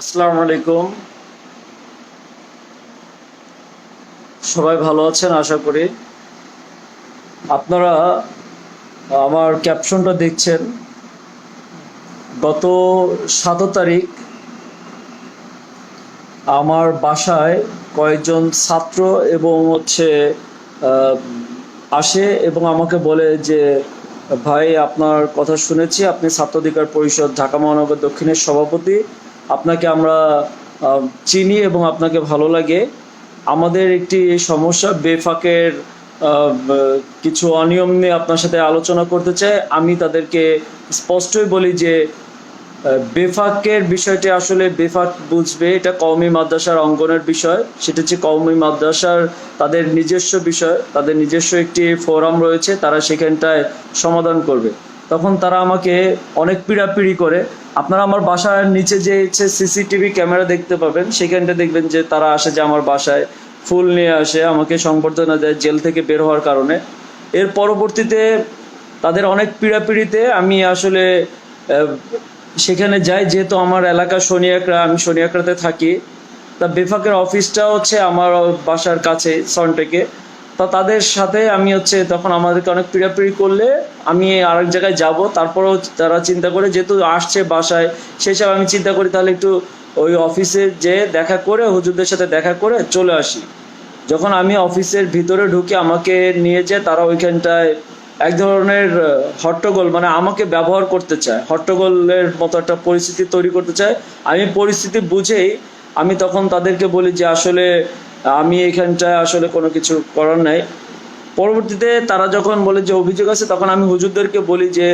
আসসালামু আলাইকুম। সবাই ভালো আছেন? আশা করি। আপনারা, আমার ক্যাপশনটা দেখছেন। গত সাত তারিখ আমার বাসায় কয়েকজন ছাত্র এবং হচ্ছে আসে এবং আমাকে বলে যে, ভাই, আপনার কথা শুনেছি। আপনি ছাত্র অধিকার পরিষদ, ঢাকা মহানগর দক্ষিণের সভাপতি। আপনাকে আমরা চিনি এবং আপনাকে ভালো লাগে। আমাদের একটি সমস্যা, বেফাকের কিছু অনিয়ম নিয়ে আপনার সাথে আলোচনা করতে চাই। আমি তাদেরকে স্পষ্টই বলি যে বেফাকের বিষয়টি আসলে বেফাক বুঝবে, এটা কওমি মাদ্রাসার অঙ্গনের বিষয়। সেটা হচ্ছে কওমি মাদ্রাসার তাদের নিজস্ব বিষয়, তাদের নিজস্ব একটি ফোরাম রয়েছে, তারা সেখানটায় সমাধান করবে। তখন তারা আমাকে অনেক পিড়াপিড়ি করে। আপনারা আমার বাসার নিচে যে হচ্ছে সিসিটিভি ক্যামেরা দেখতে পাবেন, সেখানটা দেখবেন যে তারা আসে যে আমার বাসায় ফুল নিয়ে আসে, আমাকে সংবর্ধনা দেয় জেল থেকে বের হওয়ার কারণে। এর পরবর্তীতে তাদের অনেক পিড়াপিড়িতে আমি আসলে সেখানে যাই, যেহেতু আমার এলাকা শনিয়াকড়া আমি শনিয়াকড়াতে থাকি। তা বেফাকের অফিসটা হচ্ছে আমার বাসার কাছে সনটেকে তা তাদের সাথে আমি হচ্ছে তখন আমাদেরকে অনেক পিড়াপিড়ি করলে আমি আরেক জায়গায় যাব। তারপরেও তারা চিন্তা করে, যেহেতু আসছে বাসায় সেই হিসাবে আমি চিন্তা করি তাহলে একটু ওই অফিসে যে দেখা করে, হুজুরদের সাথে দেখা করে চলে আসি। যখন আমি অফিসের ভিতরে ঢুকে আমাকে নিয়ে যায় তারা ওইখানটায় এক ধরনের হট্টগোল মানে আমাকে ব্যবহার করতে চায়, হট্টগোলের মতো একটা পরিস্থিতি তৈরি করতে চায়। আমি পরিস্থিতি বুঝেই আমি তখন তাদেরকে বলি যে, আসলে আমি এখানটায় আসলে কোনো কিছু করার নাই। পরবর্তীতে তারা যখন বলে যে অভিযোগ আছে, তখন আমি হুজুরদেরকে বলি যে,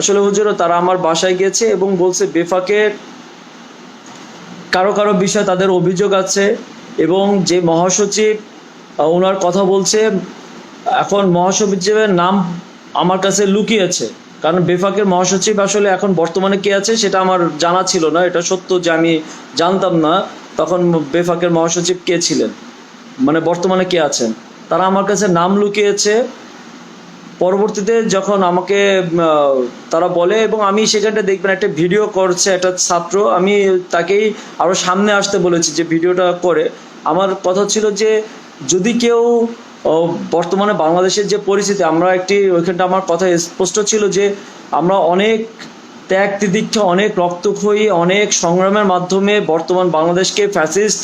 আসলে হুজুরও, তারা আমার বাসায় গেছে এবং বলছে বেফাকের কারও কারও বিষয়ে তাদের অভিযোগ আছে এবং যে মহাসচিব ওনার কথা বলছে, এখন মহাসচিবের নাম আমার কাছে লুকিয়েছে। কারণ বেফাকের মহাসচিব আসলে এখন বর্তমানে কে আছে সেটা আমার জানা ছিল না, এটা সত্য যে আমি জানতাম না। তখন বেফাকের মহাসচিব কে ছিলেন? মানে বর্তমানে কে আছেন? তারা আমার কাছে নাম লুকিয়েছে। পরবর্তীতে যখন আমাকে তারা বলে, এবং আমি সেখানটা দেখবেন একটা ভিডিও করছে একটা ছাত্র, আমি তাকেই আরও সামনে আসতে বলেছি যে ভিডিওটা করে। আমার কথা ছিল যে, যদি কেউ বর্তমানে বাংলাদেশের যে পরিস্থিতি, আমরা একটি, ওইখানটা আমার কথা স্পষ্ট ছিল যে, আমরা অনেক ত্যাগ তিতিক্ষা অনেক রক্তক্ষয়ী, অনেক সংগ্রামের মাধ্যমে বর্তমান বাংলাদেশকে ফ্যাসিস্ট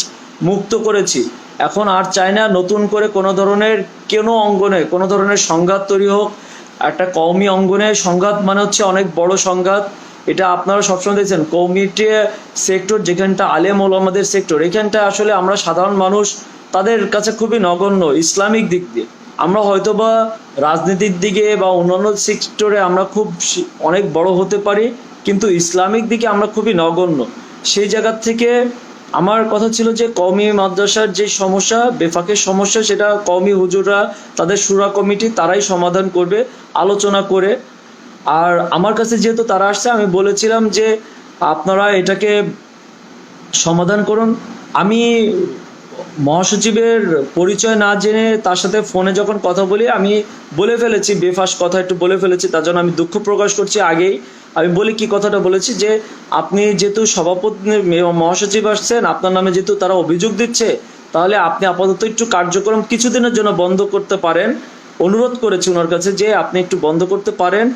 মুক্ত করেছি। এখন আর চায় না নতুন করে কোনো ধরনের কোনো অঙ্গনে, কোনো ধরনের সংঘাত তৈরি হোক। একটা কওমি অঙ্গনে, সংঘাত মানে হচ্ছে অনেক বড় সংঘাত। এটা আপনারা সবসময় দেখছেন কমিটি সেক্টর যেখানটা আলেম ওলামাদের সেক্টর এখানটা আসলে আমরা সাধারণ মানুষ তাদের কাছে খুবই নগণ্য, ইসলামিক দিক দিয়ে। আমরা হয়তো বা রাজনীতির দিকে বা অন্যান্য সেক্টরে আমরা খুব অনেক বড় হতে পারি, কিন্তু ইসলামিক দিকে আমরা খুবই নগণ্য। সেই জায়গার থেকে আমার কথা ছিল যে কওমি মাদ্রাসার যে সমস্যা, বেফাকের সমস্যা, সেটা কওমি হুজুররা, তাদের সুরা কমিটি তারাই সমাধান করবে, আলোচনা করে। আর আমার কাছে যেহেতু তারা আসছে, আমি বলেছিলাম যে আপনারা এটাকে সমাধান করুন। আমি মহাসচিবের পরিচয় না জেনে তার সাথে ফোনে যখন কথা বলি, আমি বলে ফেলেছি, বেফাস কথা একটু বলে ফেলেছি, তার জন্য আমি দুঃখ প্রকাশ করছি আগেই। আমি বলি কি কথাটা বলেছি যে, আপনি যেহেতু সভাপতি, মহাসচিব আসছেন, আপনার নামে যেহেতু তারা অভিযোগ দিচ্ছে, তাহলে আপনি আপাতত একটু কার্যক্রম কিছুদিনের জন্য বন্ধ করতে পারেন। অনুরোধ করেছি ওনার কাছে যে, আপনি একটু বন্ধ করতে পারেন।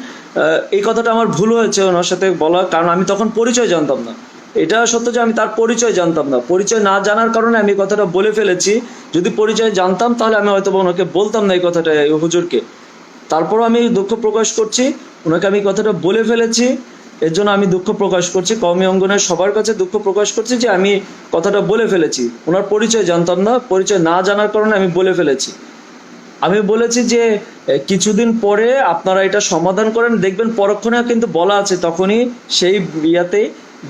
এই কথাটা আমার ভুল হয়েছে ওনার সাথে বলা, কারণ আমি তখন পরিচয় জানতাম না। এটা সত্য যে আমি তার পরিচয় জানতাম না। পরিচয় না জানার কারণে আমি কথাটা বলে ফেলেছি। যদি পরিচয় জানতাম, তাহলে আমি হয়তো ওনাকে বলতাম না এই কথাটা হুজুরকে। তারপরও আমি দুঃখ প্রকাশ করছি। ওনাকে আমি কথাটা বলে ফেলেছি। এর জন্য আমি দুঃখ প্রকাশ করছি। কওমি অঙ্গনের সবার কাছে দুঃখ প্রকাশ করছি যে আমি কথাটা বলে ফেলেছি। ওনার পরিচয় জানতাম না। পরিচয় না জানার কারণে আমি বলে ফেলেছি। আমি বলেছি যে কিছুদিন পরে আপনারা এটা সমাধান করেন। দেখবেন পরক্ষণে কিন্তু বলা আছে, তখনই সেই ইয়াতে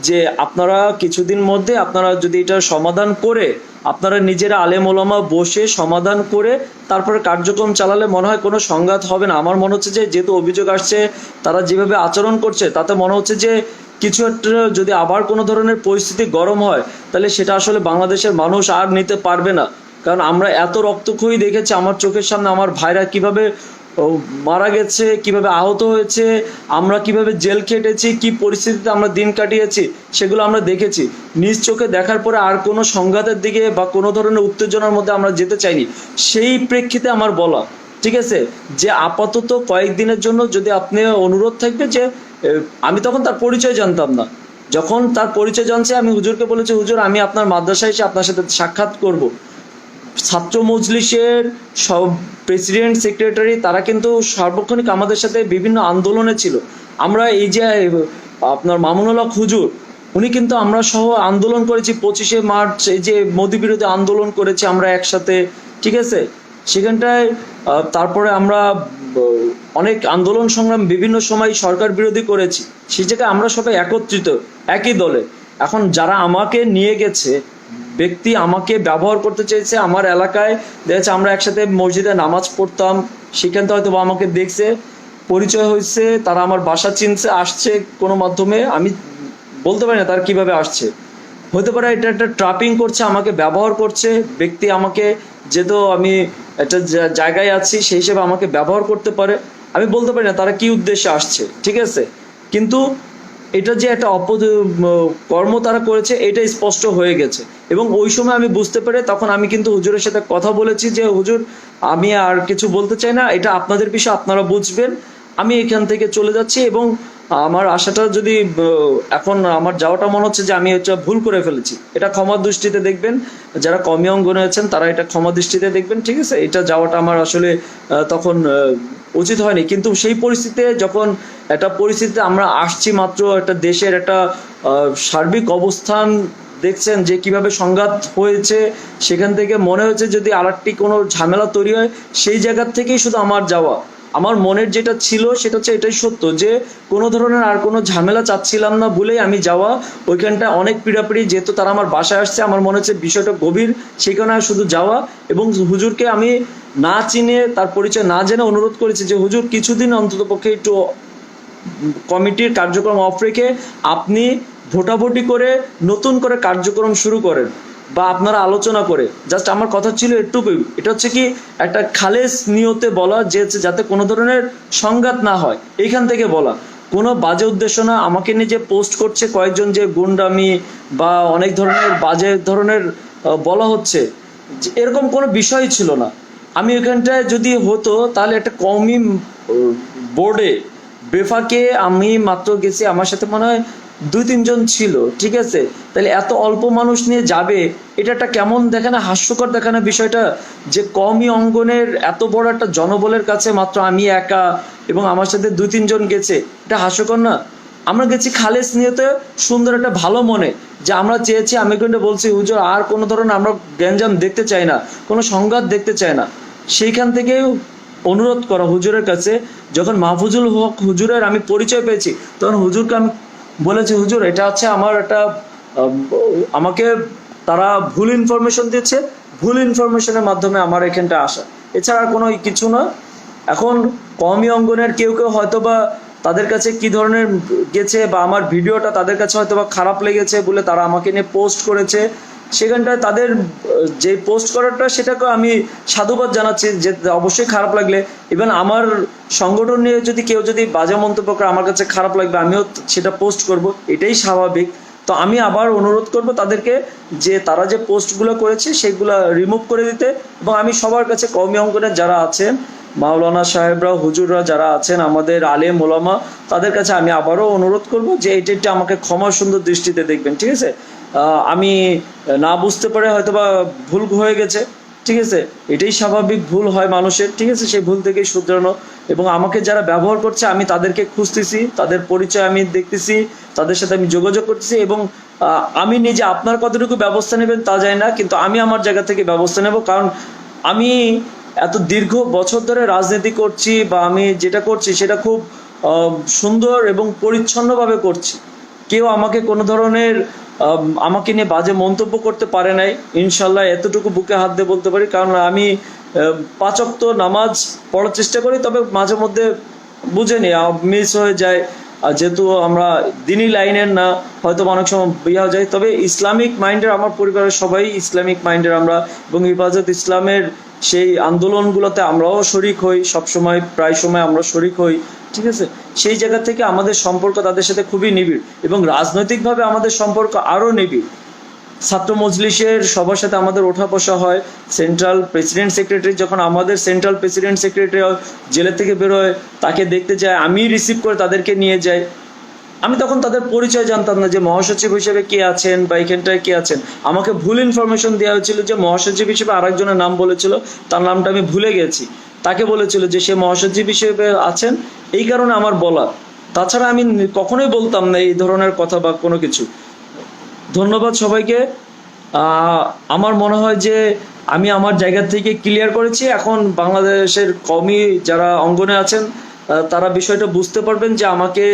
যে আপনারা কিছুদিন মধ্যে আপনারা যদি এটা সমাধান করে আপনারা নিজেরা আলেম ওলামা বসে সমাধান করে তারপরে কার্যক্রম চালালে মনে হয় কোনো সংঘাত হবে না। আমার মনে হচ্ছে যে যেহেতু অভিযোগ আসছে, তারা যেভাবে আচরণ করছে, তাতে মনে হচ্ছে যে কিছু একটা যদি আবার কোনো ধরনের পরিস্থিতি গরম হয়, তাহলে সেটা আসলে বাংলাদেশের মানুষ আর নিতে পারবে না। কারণ আমরা এত রক্তক্ষয়ী দেখেছি, আমার চোখের সামনে আমার ভাইরা কীভাবে ও মারা গেছে, কীভাবে আহত হয়েছে, আমরা কীভাবে জেল খেটেছি, কি পরিস্থিতিতে আমরা দিন কাটিয়েছি, সেগুলো আমরা দেখেছি। নিজ চোখে দেখার পরে আর কোনো সংঘাতের দিকে বা কোনো ধরনের উত্তেজনার মধ্যে আমরা যেতে চাইনি। সেই প্রেক্ষিতে আমার বলা, ঠিক আছে? যে আপাতত কয়েকদিনের জন্য যদি আপনি অনুরোধ থাকবে যে আমি তখন তার পরিচয় জানতাম না। যখন তার পরিচয় জানছে, আমি হুজুরকে বলেছি, হুজুর, আমি আপনার মাদ্রাসায় এসে আপনার সাথে সাক্ষাৎ করব। ছাত্র মজলিসের সব প্রেসিডেন্ট সেক্রেটারি তারা কিন্তু সার্বক্ষণিক আমাদের সাথে বিভিন্ন আন্দোলনে ছিল। আমরা এই যে, আপনার মামুনুল হক হুজুর, উনি কিন্তু আমরা সহ আন্দোলন করেছি, পঁচিশে মার্চ এই যে মোদী বিরোধী আন্দোলন করেছি আমরা একসাথে, ঠিক আছে? সেখানটায় তারপরে আমরা অনেক আন্দোলন সংগ্রাম বিভিন্ন সময় সরকার বিরোধী করেছি। সেই জায়গায় আমরা সবাই একত্রিত, একই দলে। এখন যারা আমাকে নিয়ে গেছে ব্যক্তি আমাকে ব্যবহার করতে চেয়েছে আমার এলাকায়। দেখেছে আমরা একসাথে মসজিদে নামাজ পড়তাম, সেখান থেকে হয়তো বা আমাকে দেখছে, পরিচয় হয়েছে, তারা আমার বাসা চিনছে, আসছে কোনো মাধ্যমে, আমি বলতে পারি না তারা কীভাবে আসছে। হতে পারে এটা একটা ট্রাপিং করছে, আমাকে ব্যবহার করছে, ব্যক্তি আমাকে যেহেতু আমি একটা জায়গায় আছি, সেই হিসেবে আমাকে ব্যবহার করতে পারে। আমি বলতে পারি না তারা কি উদ্দেশ্যে আসছে, ঠিক আছে? কিন্তু এটা যে একটা অপ কর্ম তারা করেছে, এটা স্পষ্ট হয়ে গেছে। এবং ওই সময় আমি বুঝতে পেরে তখন আমি কিন্তু হুজুরের সাথে কথা বলেছি যে, হুজুর, আমি আর কিছু বলতে চাই না, এটা আপনাদের বিষয়, আপনারা বুঝবেন। আমি এখান থেকে চলে যাচ্ছি এবং আমার আশাটা যদি এখন আমার যাওয়াটা মনে হচ্ছে যে, আমি হচ্ছে ভুল করে ফেলেছি। এটা ক্ষমা দৃষ্টিতে দেখবেন। যারা কমি অঙ্গনে আছেন তারা এটা ক্ষমা দৃষ্টিতে দেখবেন, ঠিক আছে? এটা যাওয়াটা আমার আসলে তখন উচিত হয়নি। কিন্তু সেই পরিস্থিতিতে যখন একটা পরিস্থিতিতে আমরা আসছি মাত্র একটা দেশের একটা সার্বিক অবস্থান দেখছেন যে কীভাবে সংঘাত হয়েছে, সেখান থেকে মনে হয়েছে যদি আরেকটি কোনো ঝামেলা তৈরি হয়, সেই জায়গার থেকেই শুধু আমার যাওয়া। আমার মনের যেটা ছিল সেটা হচ্ছে এটাই সত্য যে কোনো ধরনের আর কোনো ঝামেলা চাচ্ছিলাম না বলেই আমি যাওয়া, ওইখানটা অনেক পিড়াপিড়ি যেহেতু তারা আমার বাসায় আসছে, আমার মনে হচ্ছে বিষয়টা গভীর সেখানে শুধু যাওয়া এবং হুজুরকে আমি না চিনে তার পরিচয় না জেনে অনুরোধ করেছি যে, হুজুর, কিছুদিন অন্তত পক্ষে একটু কমিটির কার্যক্রম অফ রেখে আপনি ভোটাভুটি করে নতুন করে কার্যক্রম শুরু করেন। বা আপনারা আলোচনা করে জাস্ট আমার কথা ছিল এটুকুই এটা হচ্ছে কি, একটা খালেস নিয়তে বলা, যে যাতে কোনো ধরনের সংঘাত না হয়, এইখান থেকে বলা। কোনো বাজে উদ্দেশ্য না, আমাকে নিয়ে যে পোস্ট করছে কয়েকজন যে গুন্ডামি বা অনেক ধরনের বাজে ধরনের বলা হচ্ছে এরকম কোনো বিষয় ছিল না। আমি ওইখানটায় যদি হতো, তাহলে একটা কমই বোর্ডে, বেফাকে আমি মাত্র গেছি, আমার সাথে মনে হয় দুই তিনজন ছিল, ঠিক আছে? তাহলে এত অল্প মানুষ নিয়ে যাবে, এটা একটা কেমন দেখে না, হাস্যকর দেখে না বিষয়টা? যে কমই অঙ্গনের এত বড় একটা জনবলের কাছে মাত্র আমি একা এবং আমার সাথে দুই তিনজন গেছে, এটা হাস্যকর না? আমরা গেছি খালেস নিয়েতে, সুন্দর একটা ভালো মনে, যে আমরা চেয়েছি, আমি কিন্তু বলছি, হুজুর, আর কোনো ধরনের আমরা গ্যাঞ্জাম দেখতে চাই না, কোনো সংঘাত দেখতে চাই না। সেইখান থেকে অনুরোধ করা হুজুরের কাছে, যখন মাহফুজুল হক হুজুরের আমি পরিচয় পেয়েছি, তখন হুজুরকে আমি বলেছি, হুজুর, এটা হচ্ছে আমার একটা আমাকে তারা ভুল ইনফরমেশন দিচ্ছে, ভুল ইনফরমেশনের মাধ্যমে আমার এখানটা আসা। এছাড়া কোনো কিছু না এখন কমই অঙ্গনের কেউ কেউ হয়তো বা তাদের কাছে কি ধরনের গেছে বা আমার ভিডিওটা তাদের কাছে হয়তো বা খারাপ লেগেছে বলে তারা আমাকে নিয়ে পোস্ট করেছে সেখানটায় তাদের যে পোস্ট করাটা সেটাকে আমি সাধুবাদ জানাচ্ছি যে অবশ্যই খারাপ লাগলে। ইভেন আমার সংগঠন নিয়ে যদি কেউ যদি বাজে মন্তব্য করে আমার কাছে খারাপ লাগবে, আমিও সেটা পোস্ট করব, এটাই স্বাভাবিক। তো আমি আবার অনুরোধ করব তাদেরকে যে তারা যে পোস্টগুলো করেছে, সেগুলো রিমুভ করে দিতে এবং আমি সবার কাছে কৌমি অঙ্কনের যারা আছেন মাওলানা সাহেবরা হুজুররা যারা আছেন, আমাদের আলেম ওলামা, তাদের কাছে আমি আবারও অনুরোধ করব যে এটা একটু আমাকে ক্ষমা সুন্দর দৃষ্টিতে দেখবেন, ঠিক আছে? আমি না বুঝতে পারে হয়তো বা ভুল হয়ে গেছে, ঠিক আছে? এটাই স্বাভাবিক ভুল হয় মানুষের, ঠিক আছে? সেই ভুল থেকেই শুধরানো এবং আমাকে যারা ব্যবহার করছে, আমি তাদেরকে খুঁজতেছি, তাদের পরিচয় আমি দেখতেছি, তাদের সাথে আমি যোগাযোগ করতেছি এবং আমি নিজে আপনার কতটুকু ব্যবস্থা নেবেন তা জানি না, কিন্তু আমি আমার জায়গা থেকে ব্যবস্থা নেব, কারণ আমি এত দীর্ঘ বছর ধরে রাজনীতি করছি বা আমি যেটা করছি সেটা খুব সুন্দর এবং পরিচ্ছন্নভাবে করছি। কেউ আমাকে কোনো ধরনের আমাকে নিয়ে বাজে মন্তব্য করতে পারে নাই। ইনশাল্লাহ এতটুকু বুকে হাত দিয়ে বলতে পারি কারণ আমি আহ, পাঁচক্ত নামাজ পড়ার চেষ্টা করি তবে মাঝে মধ্যে বুঝে নি মিস হয়ে যায়। আর যেহেতু আমরা দিনই লাইনের না, হয়তো অনেক সময় ইয়া যায়, তবে ইসলামিক মাইন্ডের আমার পরিবারের সবাই ইসলামিক মাইন্ডের আমরা। এবং হেফাজত ইসলামের সেই আন্দোলনগুলোতে আমরাও শরিক হই, সবসময়, প্রায় সময় আমরা শরিক হই, ঠিক আছে? সেই জায়গা থেকে আমাদের সম্পর্ক তাদের সাথে খুবই নিবিড় এবং রাজনৈতিকভাবে আমাদের সম্পর্ক আরও নিবিড়। ছাত্র মজলিসের সবার সাথে আমাদের ওঠা বসা হয়। সেন্ট্রাল প্রেসিডেন্ট সেক্রেটারি যখন আমাদের সেন্ট্রাল প্রেসিডেন্ট সেক্রেটারি জেলের থেকে বেরোয় তাকে দেখতে যায়, আমি রিসিভ করে তাদেরকে নিয়ে যাই। আমি তখন তাদের পরিচয় জানতাম না যে মহাসচিব হিসেবে কে আছেন বা এখানটায় কে আছেন। আমাকে ভুল ইনফরমেশন দেওয়া হয়েছিল যে মহাসচিব হিসেবে আরেকজনের নাম বলেছিল, তার নামটা আমি ভুলে গেছি। তাকে বলেছিল যে সে মহাসচিব হিসেবে আছেন, এই কারণে আমার বলা। তাছাড়া আমি কখনোই বলতাম না এই ধরনের কথা বা কোনো কিছু। ধন্যবাদ সবাইকে। আমার মনে হয় যে আমি আমার জায়গা থেকে ক্লিয়ার করেছি। এখন বাংলাদেশের কমই যারা অঙ্গনে আছেন তারা বিষয়টা বুঝতে পারবেন যে আমাকে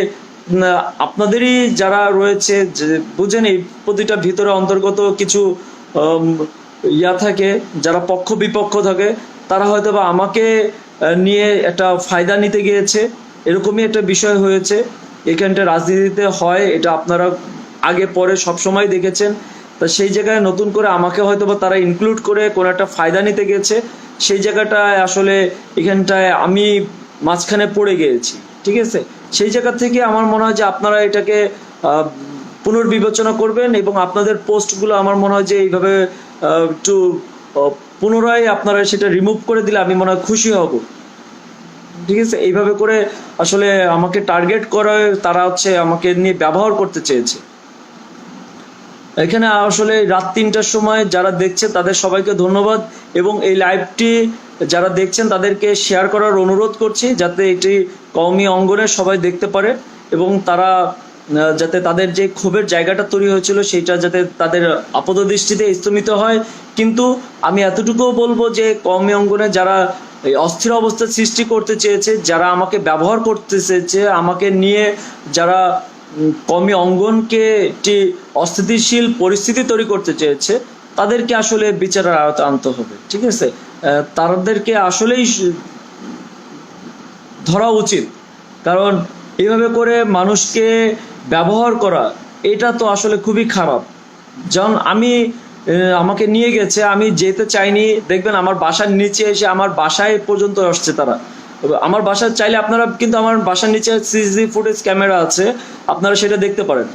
আপনাদেরই যারা রয়েছে বুঝেন এই প্রতিটা ভিতরে অন্তর্গত কিছু ইয়া থাকে, যারা পক্ষ বিপক্ষ থাকে, তারা হয়তো বা আমাকে নিয়ে একটা ফায়দা নিতে গিয়েছে। এরকমই একটা বিষয় হয়েছে। এখানটা রাজনীতিতে হয়, এটা আপনারা আগে, পরে সবসময় দেখেছেন। তা সেই জায়গায় নতুন করে আমাকে হয়তো বা তারা ইনক্লুড করে কোনো একটা ফায়দা নিতে গেছে। সেই জায়গাটায় আসলে এখানটায় আমি মাঝখানে পড়ে গিয়েছি, ঠিক আছে? সেই জায়গা থেকে আমার মনে হয় যে আপনারা এটাকে পুনর্বিবেচনা করবেন এবং আপনাদের পোস্টগুলো আমার মনে হয় যে এইভাবে একটু পুনরায় আপনারা সেটা রিমুভ করে দিলে আমি মনে হয় খুশি হব। ঠিক আছে? এইভাবে করে আসলে আমাকে টার্গেট করে তারা হচ্ছে আমাকে নিয়ে ব্যবহার করতে চেয়েছে। এখানে আসলে রাত তিনটার সময় যারা দেখছে তাদের সবাইকে ধন্যবাদ এবং এই লাইভটি যারা দেখছেন তাদেরকে শেয়ার করার অনুরোধ করছি যাতে এটি কওমি অঙ্গনে সবাই দেখতে পারে এবং তারা যাতে তাদের যে ক্ষোভের জায়গাটা তৈরি হয়েছিল সেটা যাতে তাদের আপাত দৃষ্টিতে স্তমিত হয়। কিন্তু আমি এতটুকুও বলব যে কওমি অঙ্গনে যারা এই অস্থির অবস্থা সৃষ্টি করতে চেয়েছে, যারা আমাকে ব্যবহার করতে চেয়েছে, আমাকে নিয়ে যারা কমি অঙ্গনকে একটি অস্থিতিশীল পরিস্থিতি তৈরি করতে চেয়েছে, তাদেরকে আসলে বিচারের আওতায় আনতে হবে, ঠিক আছে? তাদেরকে আসলেই ধরা উচিত। কারণ এইভাবে করে মানুষকে ব্যবহার করা, এটা তো আসলে খুবই খারাপ। যেমন আমি আমাকে নিয়ে গেছে, আমি যেতে চাইনি, দেখবেন আমার বাসার নিচে এসে আমার বাসায় পর্যন্ত আসছে তারা। আমার বাসায় চাইলে আপনারা কিন্তু আমার বাসার নিচে সিসি ফুটেজ ক্যামেরা আছে, আপনারা সেটা দেখতে পারেন।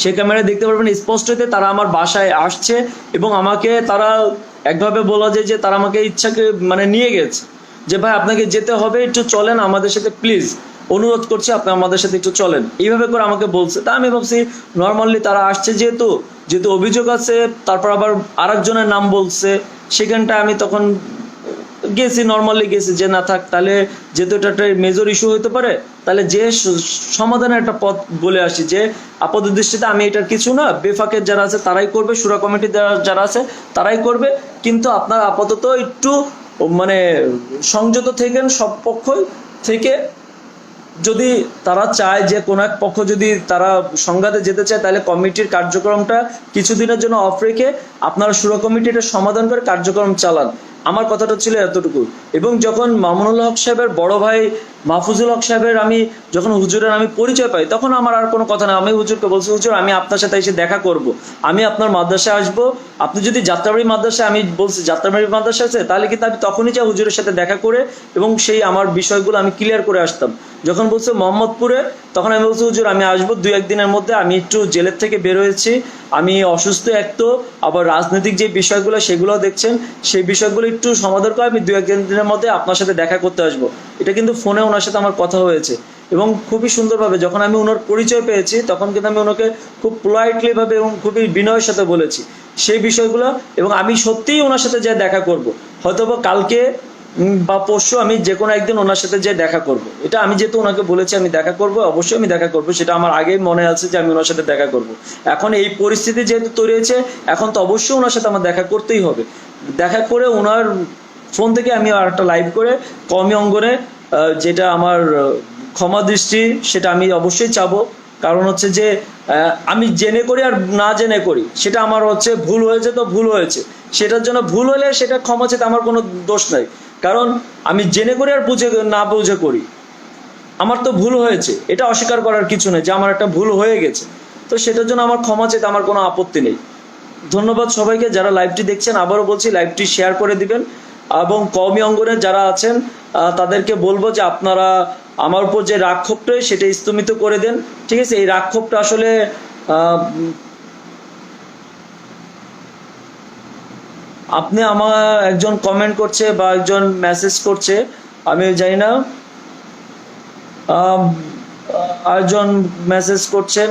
সে ক্যামেরায় দেখতে পারবেন, স্পষ্টতে তারা আমার বাসায় আসছে এবং আমাকে তারা একভাবে বলা যায় যে তারা আমাকে ইচ্ছাকে মানে নিয়ে গেছে। যে ভাই, আপনাকে যেতে হবে, একটু চলেন আমাদের সাথে, প্লিজ। অনুরোধ করছি আপনি আমাদের সাথে একটু চলেন। এইভাবে করে আমাকে বলছে। তা আমি ভাবছি নর্মালি তারা আসছে যেহেতু যেহেতু অভিযোগ আছে, তারপর আবার আরেকজনের নাম বলছে। সেখানটা আমি তখন গেছি নর্মালি গেছি, যে না থাক, তাহলে যেহেতু এটা একটা মেজর ইস্যু হতে পারে, তাহলে যে সমাধানের একটা পথ বলে আসি, যে আপাত দৃষ্টিতে আমি এটার কিছু না, বেফাকের যারা আছে তারাই করবে, সুরা কমিটি যারা আছে তারাই করবে, কিন্তু আপনার আপাতত একটু মানে সংযত থেকেন সব পক্ষই থেকে যদি তারা চায় যে কোনো এক পক্ষ যদি তারা সংঘাতে যেতে চায়, তাহলে কমিটির কার্যক্রমটা কিছুদিনের জন্য অফ রেখে আপনারা সুরা কমিটি এটা সমাধান করে কার্যক্রম চালান। আমার কথাটা ছিল এতটুকু। এবং যখন মামুনুল হক সাহেবের বড় ভাই মাহফুজুল হক সাহেবের আমি যখন হুজুরের আমি পরিচয় পাই, তখন আমার আর কোনো কথা না আমি হুজুরকে বলছি, হুজুর, আমি আপনার সাথে এসে দেখা করব। আমি আপনার মাদ্রাসায় আসব। আপনি যদি যাত্রাবাড়ি মাদ্রাসায়, আমি বলছি, যাত্রাবাড়ি মাদ্রাসা আছে, তাহলে কিন্তু আমি তখনই যা হুজুরের সাথে দেখা করে এবং সেই আমার বিষয়গুলো আমি ক্লিয়ার করে আসতাম। যখন বলছে মোহাম্মদপুরে, তখন আমি বলছি, হুজুর, আমি আসব দুই একদিনের মধ্যে, আমি একটু জেলের থেকে বের হয়েছি, আমি অসুস্থ এক তো, আবার রাজনৈতিক যে বিষয়গুলো সেগুলো দেখছেন, সেই বিষয়গুলো একটু সমাধান করে আমি দুই একদিন দিনের মধ্যে আপনার সাথে দেখা করতে আসব। এটা কিন্তু ফোনে ওনার সাথে আমার কথা হয়েছে। এবং খুবই সুন্দরভাবে যখন আমি ওনার পরিচয় পেয়েছি, তখন কিন্তু আমি ওনাকে খুব পোলাইটলি ভাবে এবং খুবই বিনয়ের সাথে বলেছি। সেই বিষয়গুলো, এবং আমি সত্যিই ওনার সাথে যা দেখা করব। হয়তোবা কালকে বা পরশু আমি যে কোনো একদিন ওনার সাথে যে দেখা করব। এটা আমি যেহেতু ওনাকে বলেছি আমি দেখা করব, অবশ্যই আমি দেখা করব, সেটা আমার আগেই মনে আছে যে আমি ওনার সাথে দেখা করব। এখন এই পরিস্থিতি যেহেতু তৈরি হয়েছে, এখন তো অবশ্যই ওনার সাথে আমার দেখা করতেই হবে। দেখা করে ওনার ফোন থেকে আমি আর একটা লাইভ করে কমি অঙ্গনে যেটা আমার ক্ষমা দৃষ্টি, সেটা আমি অবশ্যই চাবো। কারণ হচ্ছে যে আমি জেনে করি আর না জেনে করি, সেটা আমার হচ্ছে ভুল হয়েছে তো ভুল হয়েছে। সেটার জন্য ভুল হলে সেটা ক্ষমা চেতে আমার কোনো দোষ নাই। কারণ আমি জেনে করি আর বুঝে না বুঝে করি। আমার তো ভুল হয়েছে। এটা অস্বীকার করার কিছু নেই যে আমার একটা ভুল হয়ে গেছে। তো সেটার জন্য আমার ক্ষমা চেতে আমার কোনো আপত্তি নেই। ধন্যবাদ সবাইকে। যারা লাইভটি দেখছেন, আবারও বলছি, লাইভটি শেয়ার করে দিবেন এবং কওমি অঙ্গনে যারা আছেন তাদেরকে বলব যে আপনারা আমার উপর যে রাক্ষোভটা সেটা স্তমিত করে দেন। ঠিক আছে? এই রাক্ষোভটা আসলে আপনি আমার একজন কমেন্ট করছে বা একজন মেসেজ করছে, আমি জানি না আরেকজন মেসেজ করছেন।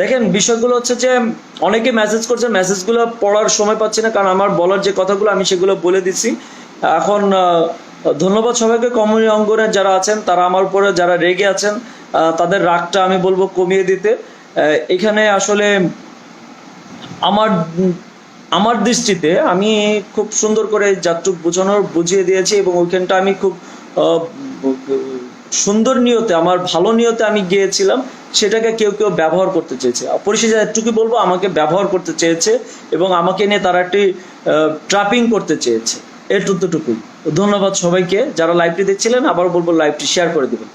দেখেন, বিষয়গুলো হচ্ছে যে অনেকে মেসেজ করছে মেসেজগুলো পড়ার সময় পাচ্ছি না, কারণ আমার বলার যে কথাগুলো আমি সেগুলো বলে দিছি এখন ধন্যবাদ সবাইকে কমিউনি অঙ্গনের যারা আছেন, তারা আমার উপরে যারা রেগে আছেন তাদের রাগটা আমি বলব কমিয়ে দিতে। এখানে আসলে আমার আমার দৃষ্টিতে আমি খুব সুন্দর করে যাত্রুক বোঝানোর বুঝিয়ে দিয়েছি এবং ওইখানটা আমি খুব সুন্দর নিয়তে, আমার ভালো নিয়তে আমি গিয়েছিলাম, সেটাকে কেউ কেউ ব্যবহার করতে চেয়েছে। পরিশেষে এটুকু বলব, আমাকে ব্যবহার করতে চেয়েছে এবং আমাকে নিয়ে তারা একটি ট্রাপিং করতে চেয়েছে। এটুকুটুকুই ধন্যবাদ সবাইকে, যারা লাইভটি দেখছিলেন আবার বলব লাইভটি শেয়ার করে দিবেন।